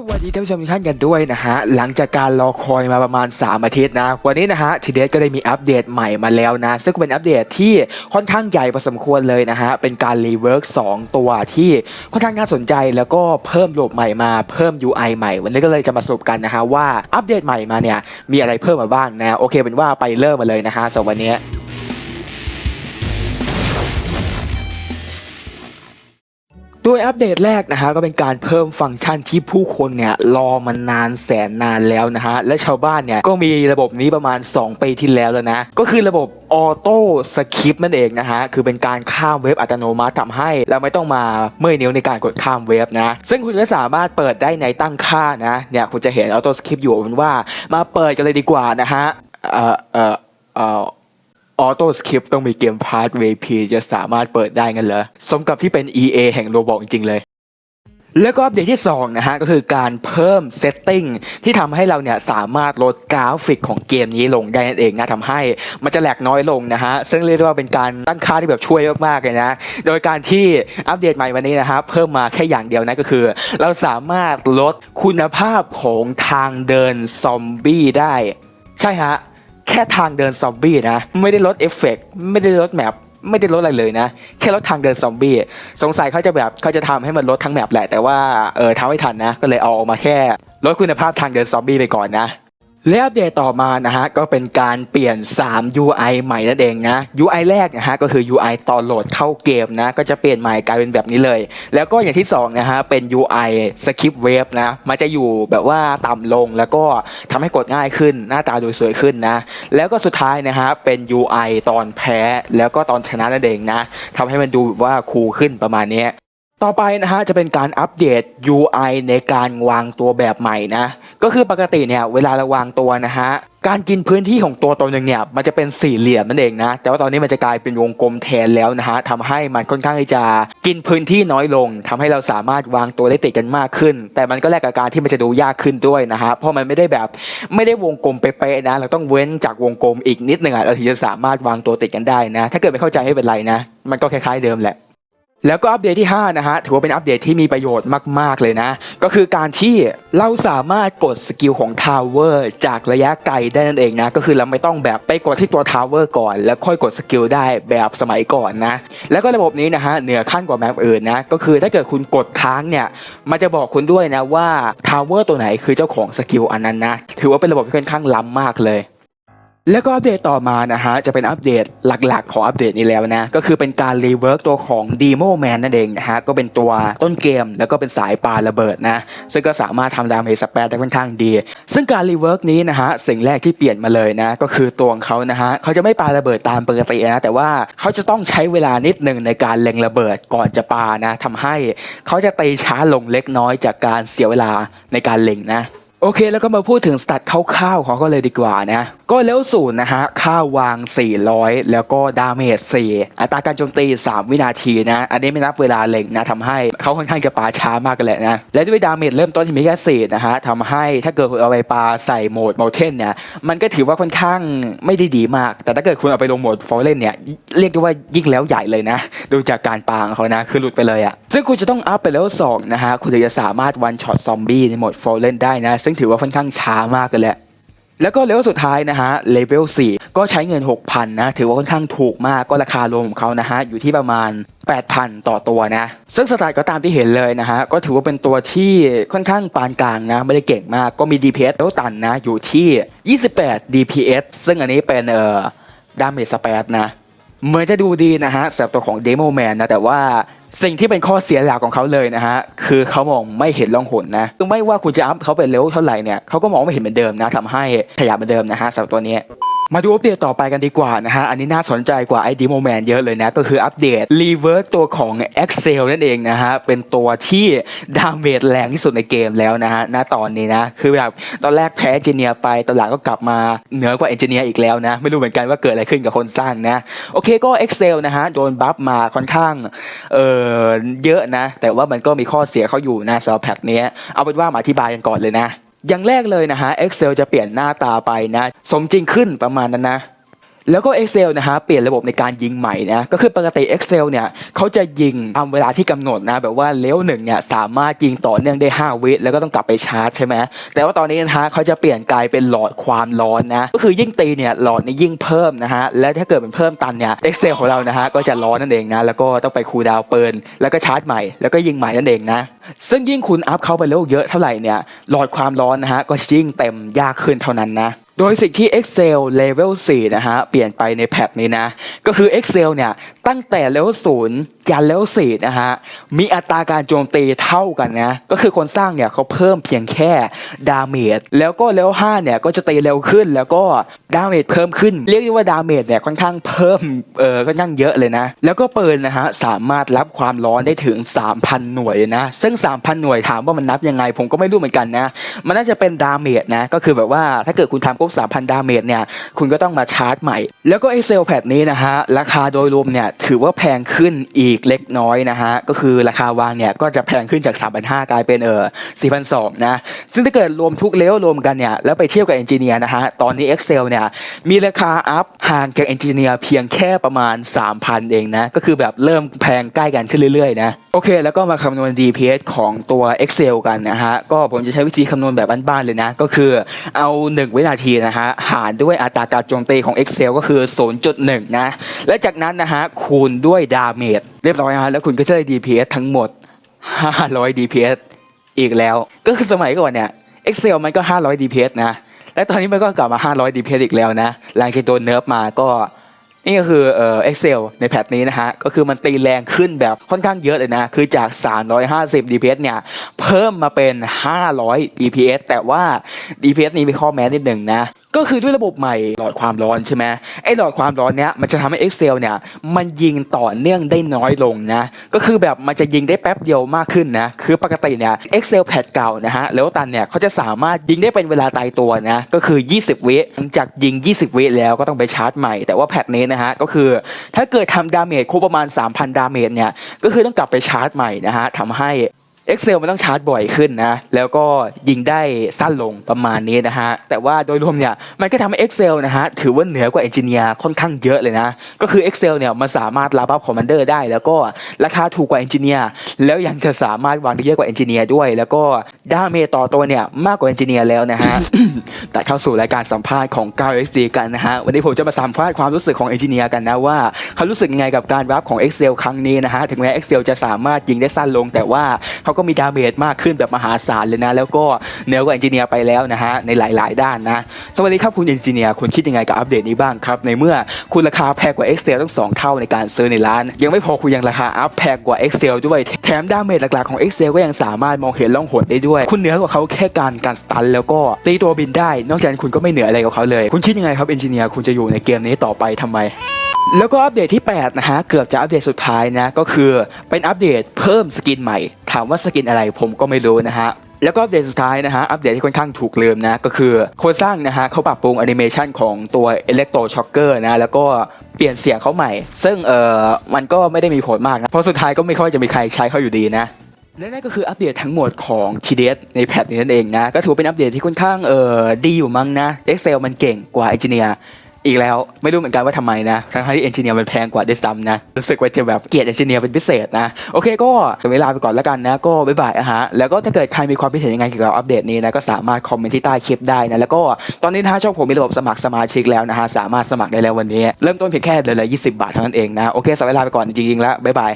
สวัสดีท่านผู้ชมทุกท่านกันด้วยนะฮะหลังจากการรอคอยมาประมาณ 3 อาทิตย์นะ วันนี้นะฮะทีเดสก็ได้มีอัปเดตใหม่มาแล้วนะ ซึ่งเป็นอัปเดตที่ค่อนข้างใหญ่พอสมควรเลยนะฮะเป็นการรีเวิร์ก2ตัวที่ค่อนข้างน่าสนใจแล้วก็เพิ่มระบบใหม่มาเพิ่ม UI ใหม่ วันนี้ก็เลยจะมาสรุปกันนะฮะว่าอัปเดตใหม่มาเนี่ยมีอะไรเพิ่มมาบ้างนะโอเคเป็นว่าไปเริ่มมาเลยนะฮะสำหรับวันนี้ ดยอัปเดตแรกนะฮะก็เป็นการเพิ่มฟังก์ชันที่ผู้คนเนี่ยรอมานานแสนนานแล้วนะฮะและชาวบ้านเนี่ยก็มีระบบนี้ประมาณ 2 ปีที่แล้วแล้วนะ ก็คือระบบออโต้สคริปต์นั่นเองนะฮะคือเป็นการข้ามเว็บอัตโนมัติทำให้เราไม่ต้องมาเมื่อยนิ้วในการกดข้ามเว็บนะ ซึ่งคุณก็สามารถเปิดได้ในตั้งค่านะเนี่ยคุณจะเห็นออโต้สคริปต์อยู่เอาเป็นว่ามาเปิดกันเลยดีกว่านะฮะเอ่อเอ่อเอ่อ ออโต้สคริปต้องมีเกมพาร์ท VP จะสามารถเปิดได้งั้นเหรอสมกับที่เป็น EA แห่งโรบอกจริงๆเลยแล้วก็อัปเดตที่2นะฮะก็คือการเพิ่มเซตติ้งที่ทำให้เราเนี่ยสามารถลดกราฟิกของเกมนี้ลงได้นั่นเองนะทำให้มันจะแหลกน้อยลงนะฮะซึ่งเรียกว่าเป็นการตั้งค่าที่แบบช่วยมากๆเลยนะโดยการที่อัปเดตใหม่วันนี้นะฮะเพิ่มมาแค่อย่างเดียวนะก็คือ เราสามารถลดคุณภาพของทางเดินซอมบี้ได้ ใช่ฮะ แค่ทางเดินซอมบี้นะ ไม่ได้ลดเอฟเฟกต์ไม่ได้ลดแมปไม่ได้ลดอะไรเลยนะ แค่ลดทางเดินซอมบี้สงสัยเขาจะแบบเขาจะทำให้มันลดทั้งแมปแหละแต่ว่าเออทำไม่ทันนะ ก็เลยเอาออกมาแค่ลดคุณภาพทางเดินซอมบี้ไปก่อนนะ และอัปเดตต่อมานะฮะก็เป็นการเปลี่ยน 3 UI ใหม่นั่นเองนะ UI แรกนะฮะก็คือ UI ตอนโหลดเข้าเกมนะก็จะเปลี่ยนใหม่กลายเป็นแบบนี้เลย แล้วก็อย่างที่2นะฮะเป็น UI Script Wave นะมันจะอยู่แบบว่าต่ำลงแล้วก็ทำให้กดง่ายขึ้น หน้าตาดูสวยขึ้นนะ แล้วก็สุดท้ายนะฮะเป็น UI ตอนแพ้แล้วก็ตอนชนะนั่นเองนะทำให้มันดูแบบว่าคูลขึ้นประมาณนี้ ต่อไปนะฮะจะเป็นการอัปเดต UI ในการวางตัวแบบใหม่นะ ก็คือปกติเนี่ยเวลาเราวางตัวนะฮะการกินพื้นที่ของตัวตัวหนึ่งเนี่ยมันจะเป็นสี่เหลี่ยมนั่นเองนะแต่ว่าตอนนี้มันจะกลายเป็นวงกลมแทนแล้วนะฮะทำให้มันค่อนข้างที่จะกินพื้นที่น้อยลงทำให้เราสามารถวางตัวได้ติดกันมากขึ้น แต่มันก็แลกกับการที่มันจะดูยากขึ้นด้วยนะฮะเพราะมันไม่ได้แบบไม่ได้วงกลมเป๊ะๆนะ เราต้องเว้นจากวงกลมอีกนิดหนึ่งอะเราถึงจะสามารถวางตัวติดกันได้นะ ถ้าเกิดไม่เข้าใจไม่เป็นไรนะ มันก็คล้ายๆเดิมแหละ แล้วก็อัปเดตที่ 5 นะฮะ ถือว่าเป็นอัปเดตที่มีประโยชน์มาก ๆ เลยนะ ก็คือการที่เราสามารถกดสกิลของทาวเวอร์จากระยะไกลได้นั่นเองนะ ก็คือเราไม่ต้องแบบไปกดที่ตัวทาวเวอร์ก่อน แล้วค่อยกดสกิลได้แบบสมัยก่อนนะ แล้วก็ระบบนี้นะฮะ เหนือขั้นกว่าแมปอื่นนะ ก็คือถ้าเกิดคุณกดค้างเนี่ย มันจะบอกคุณด้วยนะว่าทาวเวอร์ตัวไหนคือเจ้าของสกิลอันนั้นนะ ถือว่าเป็นระบบที่ค่อนข้างล้ำมากเลย แล้วก็อัปเดตต่อมานะฮะจะเป็นอัปเดตหลักๆ ของอัปเดตนี้แล้วนะ ก็คือเป็นการรีเวิร์กตัวของ Demo Man นั่นเองนะฮะก็เป็นตัวต้นเกมแล้วก็เป็นสายปาระเบิดนะ ซึ่งก็สามารถทำดาเมจสเปรได้ค่อนข้างดี ซึ่งการรีเวิร์กนี้นะฮะสิ่งแรกที่เปลี่ยนมาเลยนะ ก็คือตัวของเขานะฮะเขาจะไม่ปาระเบิดตามปกตินะ แต่ว่าเขาจะต้องใช้เวลานิดหนึ่งในการเล็งระเบิดก่อนจะปานะทำให้เขาจะตีช้าลงเล็กน้อยจากการเสียเวลาในการเล็งนะ โอเคแล้วก็มาพูดถึงสตัตคร่าวๆของเขาเลยดีกว่านะก็เร็วศูนย์นะฮะค่าวาง 400 แล้วก็ดาเมจ4อัตราการโจมตี 3 วินาทีนะ อันนี้ไม่นับเวลาเล็งนะทำให้เขาค่อนข้างจะปาช้ามากกันแหละนะ และด้วยดาเมจเริ่มต้นที่มีแค่สี่นะฮะทำให้ถ้าเกิดคุณเอาไปปาใส่โหมดโมเทนเนี่ยมันก็ถือว่าค่อนข้างไม่ได้ดีมาก แต่ถ้าเกิดคุณเอาไปลงโหมดฟอลเลนเนี่ยเรียกได้ว่ายิ่งแล้วใหญ่เลยนะ ดูจากการปาของเขานะคือหลุดไปเลยอะซึ่งคุณจะต้องอัพไปแล้วสองนะฮะ คุณถึงจะสามารถวันช็อตซอมบี้ในโหมดฟอลเลนได้นะ ซึ่งถือว่าค่อนข้างช้ามากเลยแหละ แล้วก็เลเวลสุดท้ายนะฮะ เลเวล 4 ก็ใช้เงิน 6,000 นะ ถือว่าค่อนข้างถูกมากก็ราคารวมของเขานะฮะ อยู่ที่ประมาณ 8,000 ต่อตัวนะ ซึ่งสไตล์ก็ตามที่เห็นเลยนะฮะ ก็ถือว่าเป็นตัวที่ค่อนข้างปานกลางนะ ไม่ได้เก่งมาก ก็มี DPS เลเวลตันนะ อยู่ที่ 28 DPS ซึ่งอันนี้เป็นเอ่อดาเมจสเปรดนะ เหมือนจะดูดีนะฮะสำหรับตัวของเดโมแมนนะ แต่ว่า สิ่งที่เป็นข้อเสียหลักของเขาเลยนะฮะคือเขามองไม่เห็นล่องหนนะไม่ว่าคุณจะอัพเขาเป็นเร็วเท่าไหร่เนี่ยเขาก็มองไม่เห็นเหมือนเดิมนะทำให้ขยับเหมือนเดิมนะฮะสำหรับตัวนี้ มาดูอัปเดตต่อไปกันดีกว่านะฮะ อันนี้น่าสนใจกว่าไอ้ดีโมแมนเยอะเลยนะ ก็คืออัปเดตรีเวิร์กตัวของ Excel นั่นเองนะฮะ เป็นตัวที่ดาเมจแรงที่สุดในเกมแล้วนะฮะ ณ ตอนนี้นะ คือแบบตอนแรกแพ้เจเนียร์ไปตอนหลังก็กลับมาเหนือกว่าเอนจิเนียร์อีกแล้วนะ ไม่รู้เหมือนกันว่าเกิดอะไรขึ้นกับคนสร้างนะ โอเคก็ Excel นะฮะ โดนบัฟมาค่อนข้างเออเยอะนะ แต่ว่ามันก็มีข้อเสียเขาอยู่นะสำหรับแพทเนี้ยเอาเป็นว่ามาอธิบายกันก่อนเลยนะ อย่างแรกเลยนะฮะ Excel จะเปลี่ยนหน้าตาไปนะ สมจริงขึ้นประมาณนั้นนะ แล้วก็ Excel นะฮะเปลี่ยนระบบในการยิงใหม่นะก็คือปกติ Excel เนี่ยเขาจะยิงตามเวลาที่กำหนดนะแบบว่าเลเวหนึ่งเนี่ยสามารถยิงต่อเนื่องได้ 5 วิแล้วก็ต้องกลับไปชาร์จใช่ไหมแต่ว่าตอนนี้นะฮะเขาจะเปลี่ยนกลายเป็นหลอดความร้อนนะก็คือยิ่งตีเนี่ยหลอดนี่ยิ่งเพิ่มนะฮะและถ้าเกิดมันเพิ่มตันเนี่ย Excel ของเรานะฮะก็จะร้อนนั่นเองนะแล้วก็ต้องไปคูลดาวน์เปิลแล้วก็ชาร์จใหม่แล้วก็ยิงใหม่นั่นเองนะซึ่งยิ่งคุณอัพเข้าไปเลเวเยอะเท่าไหร่เนี่ยหลอดความร้อนนะฮะก็ยิ่งเต็มยากขึ้นเท่านั้นนะ โดยสิ่งที่ Excel Level 4 นะฮะ เปลี่ยนไปในแพทนี้นะ ก็คือ Excel เนี่ย ตั้งแต่ Level 0ยัน Level 4นะฮะมีอัตราการโจมตีเท่ากันนะ ก็คือคนสร้างเนี่ยเขาเพิ่มเพียงแค่ดาเมจแล้วก็ Level 5เนี่ยก็จะตีเร็วขึ้นแล้วก็ดาเมจเพิ่มขึ้น เรียกได้ว่าดาเมจเนี่ยค่อนข้างเพิ่มเออค่อนข้างเยอะเลยนะ แล้วก็ปืนนะฮะสามารถรับความร้อนได้ถึง 3,000 หน่วยนะ ซึ่ง 3,000 หน่วยถามว่ามันนับยังไง ผมก็ไม่รู้เหมือนกันนะ มันน่าจะเป็นดาเมจนะ ก็คือแบบว่าถ้าเกิดคุณทำครบ3,000 ดาเมจเนี่ย คุณก็ต้องมาชาร์จใหม่ แล้วก็ Excel Pad นี้นะฮะ ราคาโดยรวมเนี่ยถือว่าแพงขึ้นอีกเล็กน้อยนะฮะ ก็คือราคาวางเนี่ยก็จะแพงขึ้นจาก 3,500 กลายเป็นเออ4,200 นะ ซึ่งถ้าเกิดรวมทุกเลเวลรวมกันเนี่ย แล้วไปเทียบกับเอนจิเนียร์นะฮะ ตอนนี้ Excel เนี่ย มีราคาอัพห่างจากเอนจิเนียร์เพียงแค่ประมาณ 3,000 เองนะ ก็คือแบบเริ่มแพงใกล้กันขึ้นเรื่อยๆนะ โอเค แล้วก็มาคำนวณ DPS ของตัว Excel กันนะฮะ ก็ผมจะใช้วิธีคำนวณแบบบ้านๆเลยนะ ก็คือเอา 1 วินาทีนะฮะ หารด้วยอัตราการโจมตีของ Excel ก็คือ 0.1 นะ และจากนั้นนะฮะคูณด้วยดาเมจเรียบร้อยฮะแล้วคุณก็จะได้ DPS ทั้งหมด 500 DPS อีกแล้ว ก็คือสมัยก่อนเนี่ย Excel มันก็ 500 DPS นะ และตอนนี้มันก็กลับมา 500 DPS อีกแล้วนะ หลังจากโดนเนิร์ฟมาก็นี่ก็คือเอ่อ Excel ในแพทนี้นะฮะ ก็คือมันตีแรงขึ้นแบบค่อนข้างเยอะเลยนะ คือจาก 350 DPS เนี่ย เพิ่มมาเป็น 500 DPS แต่ว่า DPS นี้มีข้อแม้นิดหนึ่งนะ ก็คือด้วยระบบใหม่หลอดความร้อนใช่ไหมไอ้หลอดความร้อนเนี้ยมันจะทำให้ Excel เนี่ยมันยิงต่อเนื่องได้น้อยลงนะก็คือแบบมันจะยิงได้แป๊บเดียวมากขึ้นนะคือปกติเนี่ย Excel แพทเก่านะฮะแล้วตันเนี่ยเขาจะสามารถยิงได้เป็นเวลาตายตัวนะก็คือ 20 วิหลังจากยิง 20 วิแล้วก็ต้องไปชาร์จใหม่แต่ว่าแพทนี้นะฮะก็คือถ้าเกิดทำดาเมจครบประมาณ 3,000 ดาเมจเนี่ยก็คือต้องกลับไปชาร์จใหม่นะฮะทำให้ Excel มันต้องชาร์จบ่อยขึ้นนะ แล้วก็ยิงได้สั้นลงประมาณนี้นะฮะ แต่ว่าโดยรวมเนี่ย มันก็ทำให้ Excel นะฮะ ถือว่าเหนือกว่า Engineer ค่อนข้างเยอะเลยนะ ก็คือ Excel เนี่ย มันสามารถรับอัพคอมมานเดอร์ได้ แล้วก็ราคาถูกกว่า Engineer แล้วยังจะสามารถวางได้เยอะกว่า Engineer ด้วย แล้วก็ด้าเมต่อตัวเนี่ย มากกว่า Engineer แล้วนะฮะ แตัดเข้าสู่รายการสัมภาษณ์ของ 9XD กันนะฮะ วันนี้ผมจะมาสัมภาษณ์ความรู้สึกของ Engineer กันนะว่าเขารู้สึกยังไงกับการรับของ Excel ครั้งนี้นะฮะ ถึงแม้ Excel จะสามารถยิงได้สั้นลง แต่ว่าเขาก็มีดาเมจมากขึ้นแบบมหาศาลเลยนะ แล้วก็เหนือกว่า Engineer ไปแล้วนะฮะในหลายๆ ด้านนะ สวัสดีครับคุณ Engineer คุณคิดยังไงกับอัปเดตนี้บ้างครับ ในเมื่อคุณราคาแพงกว่า Excel ตั้งสองเท่าในการซื้อในร้าน ยังไม่พอคุณยังราคาอัพแพงกว่า Excel ด้วยแถมดาเมจหลักๆของ Excel ก็ยังสามารถมองเห็นล่องหนได้ด้วย คุณเหนือกว่าเขาแค่การการสตันแล้วก็ตีตัวบินได้ นอกจากนั้นคุณก็ไม่เหนืออะไรกับเขาเลย คุณคิดยังไงครับ Engineer คุณจะอยู่ในเกมนี้ต่อไปทำไม แล้วก็อัปเดตที่ 8 นะฮะ เกือบจะอัปเดตสุดท้ายนะ ก็คือเป็นอัปเดตเพิ่มสกินใหม่ ถามว่าสกินอะไรผมก็ไม่รู้นะฮะ แล้วก็อัปเดตสุดท้ายนะฮะ อัปเดตที่ค่อนข้างถูกลืมนะ ก็คือโครงสร้างนะฮะเขาปรับปรุงแอนิเมชันของตัว Electro Shocker นะ แล้วก็เปลี่ยนเสียงเขาใหม่ ซึ่งเออมันก็ไม่ได้มีผลมากนะ เพราะสุดท้ายก็ไม่ค่อยจะมีใครใช้เขาอยู่ดีนะและนั่นก็คืออัปเดตทั้งหมดของ TDS ในแพทนี้นั่นเองนะ ก็ถือเป็นอัปเดตที่ค่อนข้างเออดีอยู่มั้งนะ Excel มันเก่งกว่า Engineer อีกแล้วไม่รู้เหมือนกันว่าทำไมนะทั้งที่เอนจิเนียร์มันแพงกว่าด้วยซ้ำนะรู้สึกว่าจะแบบเกลียดเอนจิเนียร์เป็นพิเศษนะโอเคก็เวลาไปก่อนแล้วกันนะ ก็บ๊ายบายอะฮะแล้วก็ถ้าเกิดใครมีความคิดเห็นยังไงเกี่ยวกับอัปเดตนี้นะก็สามารถคอมเมนต์ที่ใต้คลิปได้นะแล้วก็ตอนนี้นะฮะช่องผมมีระบบสมัครสมาชิกแล้วนะฮะสามารถสมัครได้แล้ววันนี้ เริ่มต้นเพียงแค่เดือนละ20 บาทเท่านั้นเองนะโอเคสำหรับเวลาไปก่อนจริงๆแล้วบ๊ายบาย